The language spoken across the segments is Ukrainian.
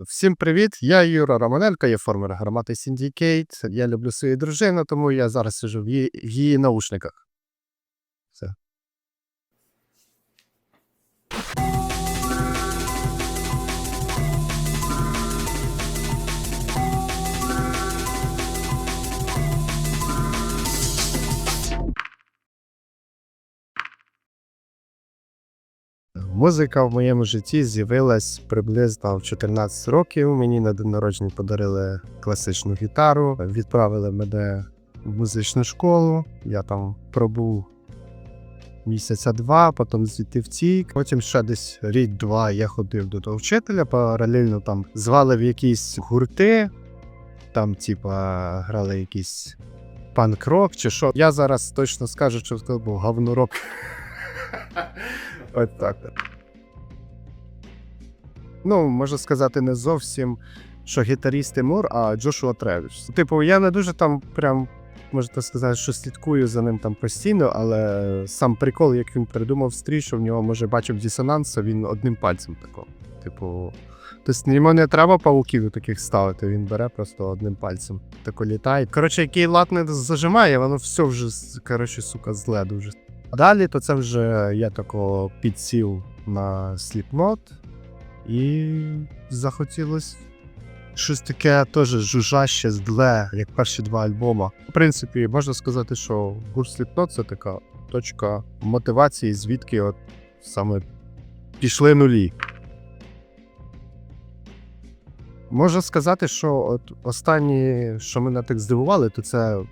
Всім привіт! Я Юра Романенко, я формер гармати Syndicate. Я люблю свою дружину, тому я зараз сижу в її, в її наушниках. Музика в моєму житті з'явилась приблизно в 14 років. Мені на день народження подарили класичну гітару, відправили мене в музичну школу. Я там пробув місяця два, потім звідти втік. Потім ще десь рік-два я ходив до того вчителя, паралельно там звали в якісь гурти, там, типа, грали якісь панк-рок чи що. Я зараз точно скажу, що це був говнорок. От так. Ну, можна сказати, не зовсім, що гітаріст Тимур, а Джошуа Тревіс. Типу, я не дуже там прям. Можете сказати, що слідкую за ним там постійно, але сам прикол, як він придумав стрій, що в нього може бачив дисонанс, а він одним пальцем тако. Типу, тобто йому не треба пауків таких ставити, він бере просто одним пальцем. Тако літає. Коротше, який лад не зажимає, воно все вже, коротше, сука, зле дуже. Далі то це вже я тако підсів на Slipknot і захотілось щось таке теж жужаще, зле, як перші два альбома. В принципі, можна сказати, що гурт Slipknot — це така точка мотивації, звідки от саме пішли нулі. Можна сказати, що от останні, що мене так здивували, то це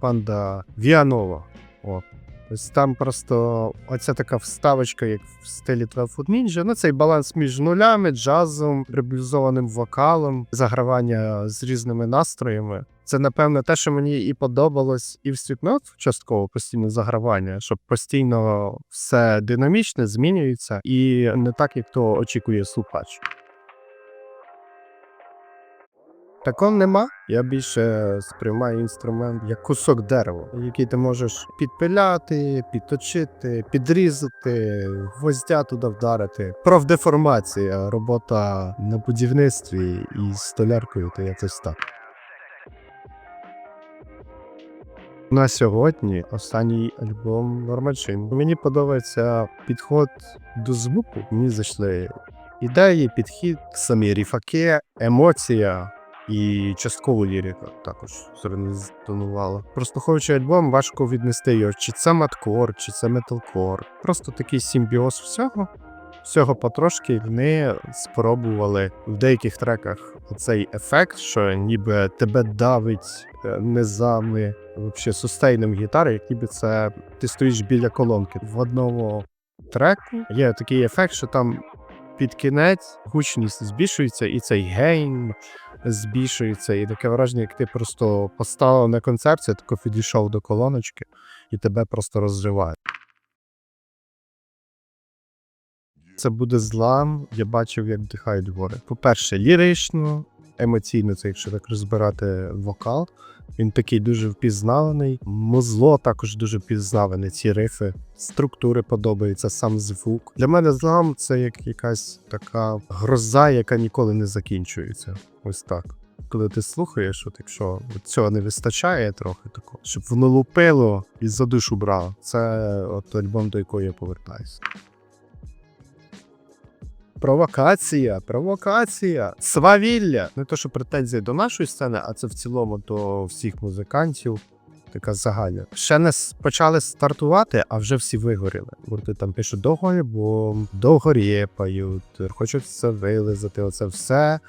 банда Віанова. О. Ось там просто оця така вставочка, як в стилі 12 Foot Ninja. Ну, цей баланс між нулями, джазом, приблюзованим вокалом, загравання з різними настроями. Це, напевно, те, що мені і подобалось, і в Світнот частково постійне загравання, щоб постійно все динамічне, змінюється, і не так, як то очікує слухач. Такого нема. Я більше сприймаю інструмент як кусок дерева, який ти можеш підпиляти, підточити, підрізати, гвоздя туди вдарити. Профдеформація, робота на будівництві і столяркою, то якось так. На сьогодні останній альбом Нормачин. Мені подобається підход до звуку. Мені зайшли ідеї, підхід, самі ріфаки, емоція і частково лірика також зрезонувала. Прослуховуючи альбом, важко віднести його, чи це маткор, чи це металкор. Просто такий симбіоз всього. Всього потрошки вони спробували в деяких треках цей ефект, що ніби тебе давить е, низами, взагалі сустейном гітари, як ніби це ти стоїш біля колонки. В одному треку є такий ефект, що там під кінець гучність збільшується, і цей гейм збільшується, і таке враження, як ти просто поставив на концепцію, тако підійшов до колоночки, і тебе просто розриває. Це буде злам. Я бачив, як дихають гори. По-перше, лірично, емоційно, це якщо так розбирати вокал. Він такий дуже впізнаваний. Музло також дуже впізнаване. Ці рифи, структури подобаються, сам звук. Для мене злам це як якась така гроза, яка ніколи не закінчується. Ось так. Коли ти слухаєш, от якщо цього не вистачає трохи такого, щоб воно лупило і за душу брало. Це от альбом, до якого я повертаюся. Провокація, провокація, свавілля. Не то, що претензії до нашої сцени, а це в цілому до всіх музикантів. Така загальна. Ще не почали стартувати, а вже всі вигоріли. Гурти там пишуть довго альбом, довго рєпають, хочуть це вилизати, оце все.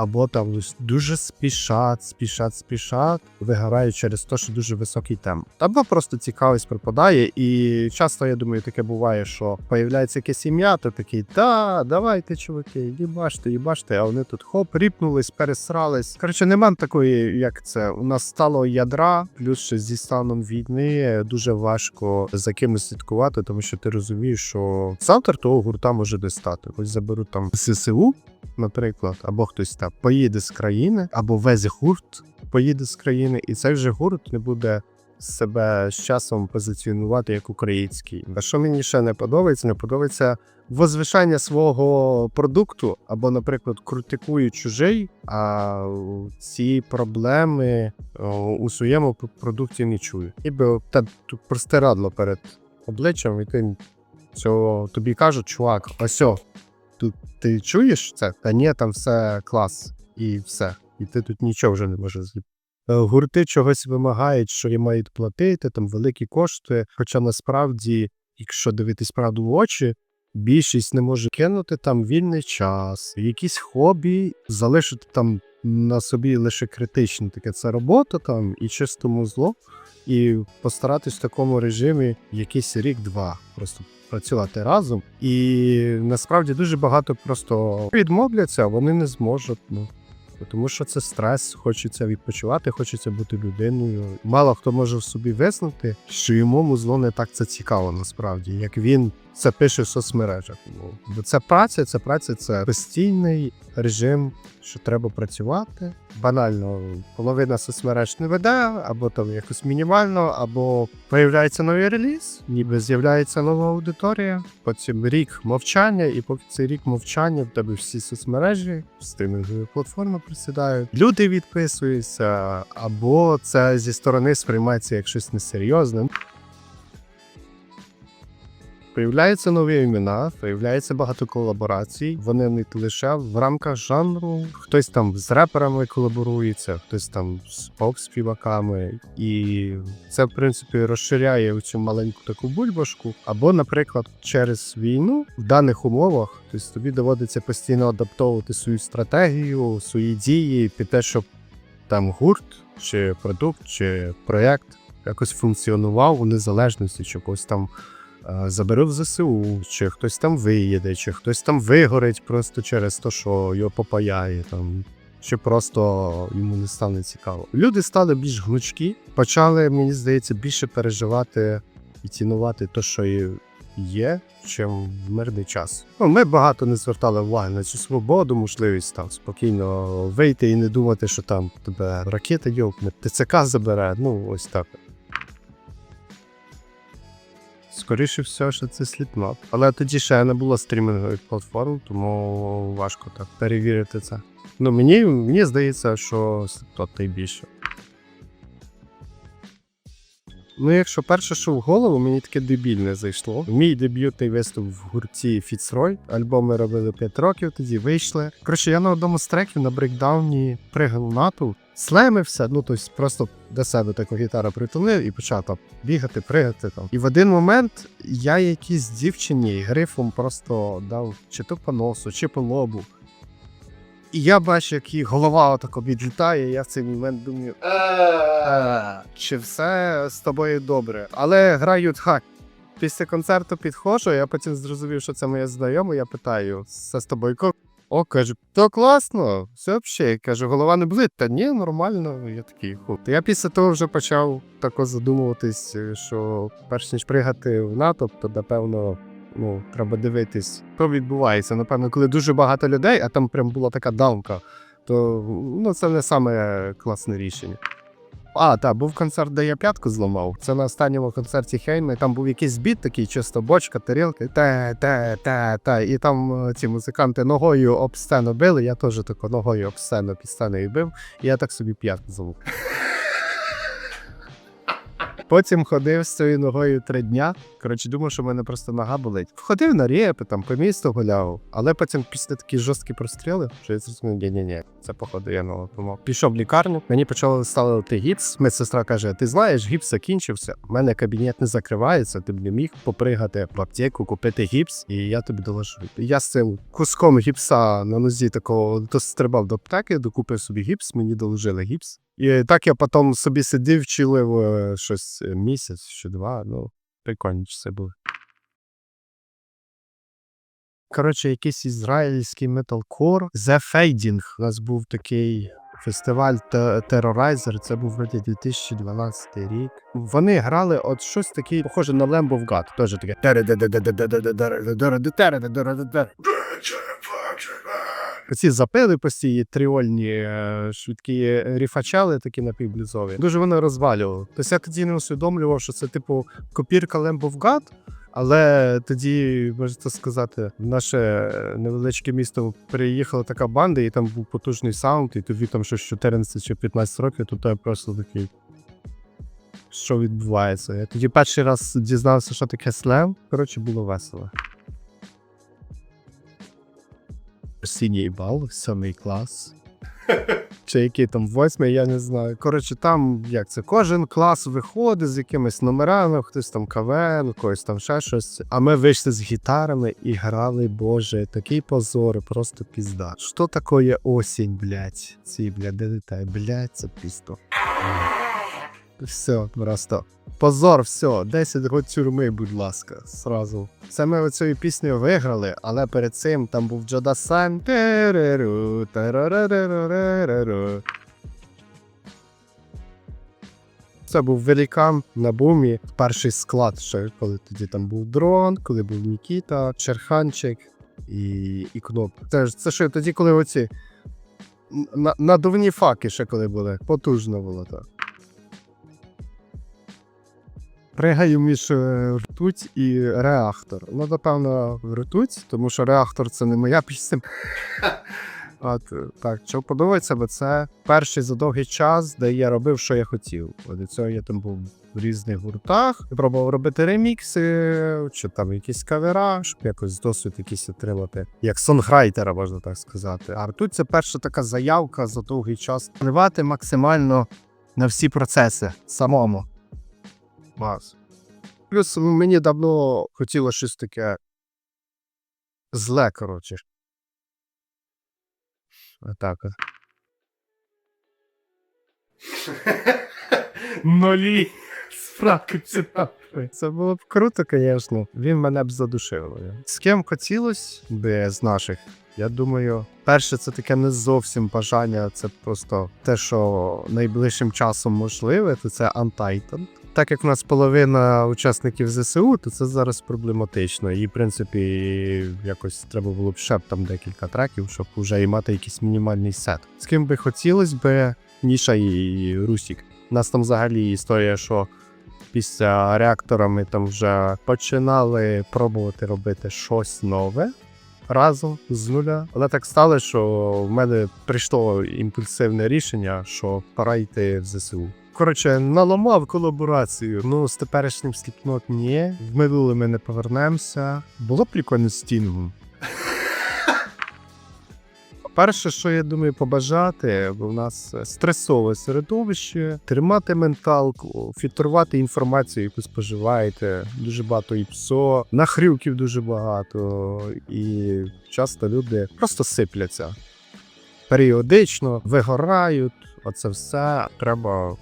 Або там дуже спішать, спішать, спішать, вигорають через те, що дуже високий темп. Або просто цікавість пропадає, і часто я думаю, таке буває, що появляється якесь ім'я, то такий, та, давайте, чуваки, їбаште, їбаште, а вони тут хоп, ріпнулись, пересрались. Коротше, нема такої, як це. У нас стало ядра, плюс ще зі станом війни дуже важко за кимось слідкувати, тому що ти розумієш, що завтра того гурта може не стати. Ось заберуть там ССУ, наприклад, або хтось там поїде з країни, або весь гурт поїде з країни, і цей вже гурт не буде себе з часом позиціонувати як український. А що мені ще не подобається? Не подобається возвишання свого продукту, або, наприклад, критикую чужий, а ці проблеми у своєму продукті не чую. Ніби та простирадло перед обличчям, і ти цього тобі кажуть, чувак, ось тут ти чуєш це? Та ні, там все клас, і все. І ти тут нічого вже не можеш зробити. Е, Гурти чогось вимагають, що їм мають платити, там великі кошти. Хоча насправді, якщо дивитись правду в очі, більшість не може кинути там вільний час, якісь хобі, залишити там на собі лише критично таке це робота там і чистому зло, і постаратись в такому режимі якийсь рік-два просто працювати разом. І насправді дуже багато просто відмовляться, а вони не зможуть. Ну. Тому що це стрес, хочеться відпочивати, хочеться бути людиною. Мало хто може в собі визнати, що йому музло не так це цікаво насправді, як він це пише в соцмережах. Бо це праця, це праця, це постійний режим, що треба працювати. Банально, половина соцмереж не веде, або там якось мінімально, або появляється новий реліз, ніби з'являється нова аудиторія. Потім рік мовчання, і поки цей рік мовчання в тебе всі соцмережі, стримінгові платформи присідають. Люди відписуються, або це зі сторони сприймається як щось несерйозне. Появляються нові імена, появляється багато колаборацій. Вони не лише в рамках жанру. Хтось там з реперами колаборується, хтось там з поп-співаками. І це, в принципі, розширяє цю маленьку таку бульбашку. Або, наприклад, через війну в даних умовах, тобто тобі доводиться постійно адаптовувати свою стратегію, свої дії під те, щоб там гурт, чи продукт, чи проєкт якось функціонував у незалежності чогось там забере в ЗСУ, чи хтось там виїде, чи хтось там вигорить просто через те, що його попаяє там. Чи просто йому не стане цікаво. Люди стали більш гнучкі, почали, мені здається, більше переживати і цінувати те, що є, чим в мирний час. Ну, ми багато не звертали уваги на цю свободу, можливість там спокійно вийти і не думати, що там тебе ракета йовкне, ТЦК забере. Ну, ось так. Скоріше всього, що це сліпнот. Але тоді ще не було стрімінгових платформ, тому важко так перевірити це. Ну, мені, мені здається, що сліпнот найбільше. Ну, якщо перше, що в голову, мені таке дебільне зайшло. Мій дебютний виступ в гурті Фіцрой. Альбом ми робили 5 років, тоді вийшли. Коротше, я на одному з треків на брейкдауні пригнув нату, слемився, ну тобто просто до себе таку гітару притулив і почав там бігати, пригати там. І в один момент я якійсь дівчині грифом просто дав чи то по носу, чи по лобу. І я бачу, як її голова отако відлітає, і я в цей момент думаю, «Е, чи все з тобою добре. Але грають хак. Після концерту підходжу, я потім зрозумів, що це моя знайома, я питаю, все з тобою ко? О, каже, то класно, все взагалі. Каже, голова не болить. Та ні, нормально. Я такий ху. Я після того вже почав тако задумуватись, що перш ніж пригати в НАТО, то напевно. Ну, треба дивитись, що відбувається. Напевно, коли дуже багато людей, а там прям була така давка, то ну, це не саме класне рішення. А, так, був концерт, де я п'ятку зламав. Це на останньому концерті Хейна. Там був якийсь біт такий, чисто бочка, тарілка, та, та, та, та. І там е, ці музиканти ногою об сцену били. Я теж тако ногою об сцену під сценою бив, і я так собі п'ятку зламав. Потім ходив з цією ногою три дня. Коротше, думав, що в мене просто нога болить. Ходив на репи, там по місту гуляв, але потім після такі жорсткі простріли, що я зрозумів, ні ні ні це походу я нова помог. Пішов в лікарню, мені почали ставити гіпс. Медсестра каже: Ти знаєш, гіпс закінчився. У мене кабінет не закривається. Ти б не міг попригати в аптеку, купити гіпс, і я тобі доложу. Я з цим куском гіпса на нозі такого дострибав до аптеки, докупив собі гіпс, мені доложили гіпс. І так я потім собі сидів, чилив е, щось е, місяць чи два. Ну, прикольні часи були. Коротше, якийсь ізраїльський металкор. The Fading. У нас був такий фестиваль Terrorizer, це був вроді 2012 рік. Вони грали от щось таке, похоже на Lamb of God. Теж таке. Ці запили постійні, тріольні, е, швидкі ріфачали, такі напівблюзові. Дуже вони розвалювали. Тобто я тоді не усвідомлював, що це типу копірка Lamb але тоді, можете сказати, в наше невеличке місто приїхала така банда, і там був потужний саунд, і тобі там щось 14 чи 15 років, то я просто такий. Що відбувається? Я тоді перший раз дізнався, що таке слем. Коротше, було весело. Синій бал, сьомий клас. Чи який там восьмий, я не знаю. Коротше, там як це? Кожен клас виходить з якимись номерами, хтось там КВН, когось там ще щось. А ми вийшли з гітарами і грали, боже, такий позор, просто пізда. Що таке осінь, блядь? Ці, блядь, де літає? Блядь, це пісто. Все, просто. Позор, все, 10 років тюрми, будь ласка, сразу. Це ми оцею піснею виграли, але перед цим там був Джода Сан. Це був великан на бумі. Перший склад, ще коли тоді там був дрон, коли був Нікіта, Черханчик і, і Кноп. Це ж це ще тоді, коли оці надувні факи ще коли були. Потужно було так. Пригаю між е, ртуть і реактор. Ну, напевно, ртуть, тому що реактор це не моя пісня. От, так, що подобається, бо це перший за довгий час, де я робив, що я хотів. От До цього я там був в різних гуртах, пробував робити ремікси, чи там якісь кавера, щоб якось досвід якийсь отримати. Як сонграйтера, можна так сказати. А тут це перша така заявка за довгий час. Впливати максимально на всі процеси самому. Бас. Плюс мені давно хотілося щось таке зле, коротше. Отак от. Нолі. Справки Це було б круто, звісно. Він мене б задушив. З ким хотілося би з наших? Я думаю, перше, це таке не зовсім бажання, це просто те, що найближчим часом можливе, то це Untitled. Так як в нас половина учасників ЗСУ, то це зараз проблематично. І, в принципі, якось треба було б ще там декілька треків, щоб вже і мати якийсь мінімальний сет. З ким би хотілося б Ніша і Русік. У нас там взагалі історія, що після реактора ми там вже починали пробувати робити щось нове разом з нуля. Але так сталося, що в мене прийшло імпульсивне рішення, що пора йти в ЗСУ. Коротше, наламав колаборацію. Ну, з теперішнім сліпнот ні. В минуле ми не повернемося. Було б прикольно з Тінгом. Перше, що я думаю побажати, бо в нас стресове середовище, тримати менталку, фільтрувати інформацію, яку споживаєте. Дуже багато і псо, нахрюків дуже багато, і часто люди просто сипляться. Періодично вигорають. Оце все треба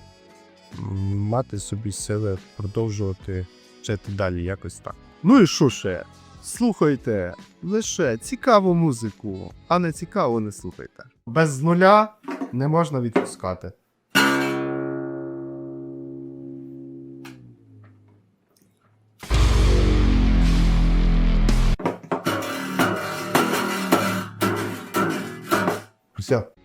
мати собі сили продовжувати жити далі якось так. Ну і що ще? Слухайте лише цікаву музику, а не цікаву не слухайте. Без нуля не можна відпускати. Все.